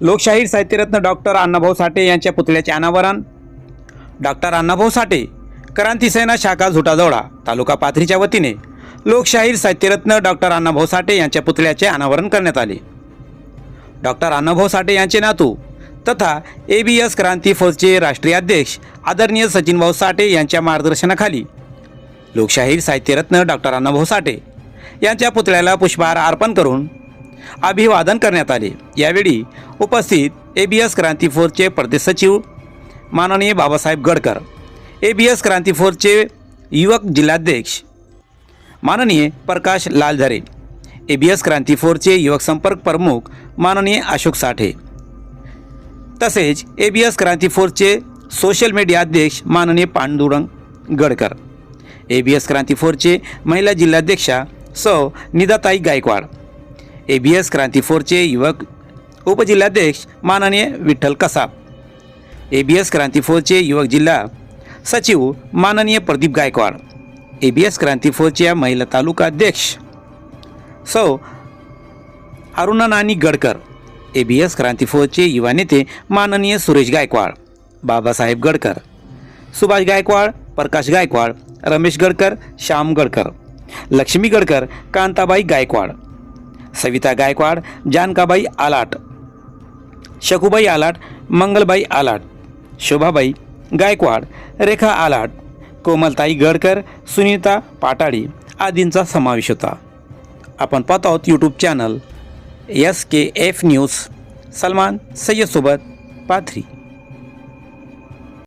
लोकशाहीर साहित्यरत्न डॉक्टर अण्णाभाऊ साठे यांच्या पुतळ्याचे अनावरण. डॉक्टर अण्णाभाऊ साठे क्रांतीसेना शाखा झुटाजवळा तालुका पाथरीच्या वतीने लोकशाहीर साहित्यरत्न डॉक्टर अण्णाभाऊ साठे यांच्या पुतळ्याचे अनावरण करण्यात आले. डॉक्टर अण्णाभाऊ साठे यांचे नातू तथा ए बी एस क्रांती फौजचे राष्ट्रीय अध्यक्ष आदरणीय सचिनभाऊ साठे यांच्या मार्गदर्शनाखाली लोकशाहीर साहित्यरत्न डॉक्टर अण्णाभाऊ साठे यांच्या पुतळ्याला पुष्पहार अर्पण करून अभिवादन करण्यात आले. यावेळी उपस्थित ए बी एस क्रांती फोर्सचे प्रदेश सचिव माननीय Babasaheb Gadkar A B S Kranti फोर्सचे युवक जिल्हाध्यक्ष माननीय प्रकाश लालझरे ए बी एस क्रांती फोर्सचे युवक संपर्क प्रमुख माननीय अशोक साठे. तसेच ए बी एस क्रांती फोर्सचे सोशल मीडिया अध्यक्ष माननीय Pandurang Gadkar A B S Kranti फोर्सचे महिला जिल्हाध्यक्षा सौ निदाताई Gaikwad A B S Kranti फोरचे युवक उपजिल्हाध्यक्ष माननीय Vitthal Kasab A B S Kranti फोरचे युवक जिल्हा सचिव माननीय Pradeep Gaikwad. A B S Kranti फोरच्या महिला तालुका अध्यक्ष सौ Aruna Nani Gadkar. A B S Kranti फोरचे युवा नेते माननीय सुरेश गायकवाड बाबासाहेब गडकर सुभाष गायकवाड प्रकाश गायकवाड रमेश गडकर श्याम गडकर लक्ष्मी गडकर कांताबाई गायकवाड सविता गायकवाड जानकाबाई आलाट शकुबाई आलाट मंगलबाई आलाट शोभाबाई गायकवाड रेखा आलाट कोमलताई गडकर सुनीता पाटाळी आदींचा समावेश होता. आपण पाहत आहोत YouTube channel S K F news Salman सय्यदसोबत Pathri.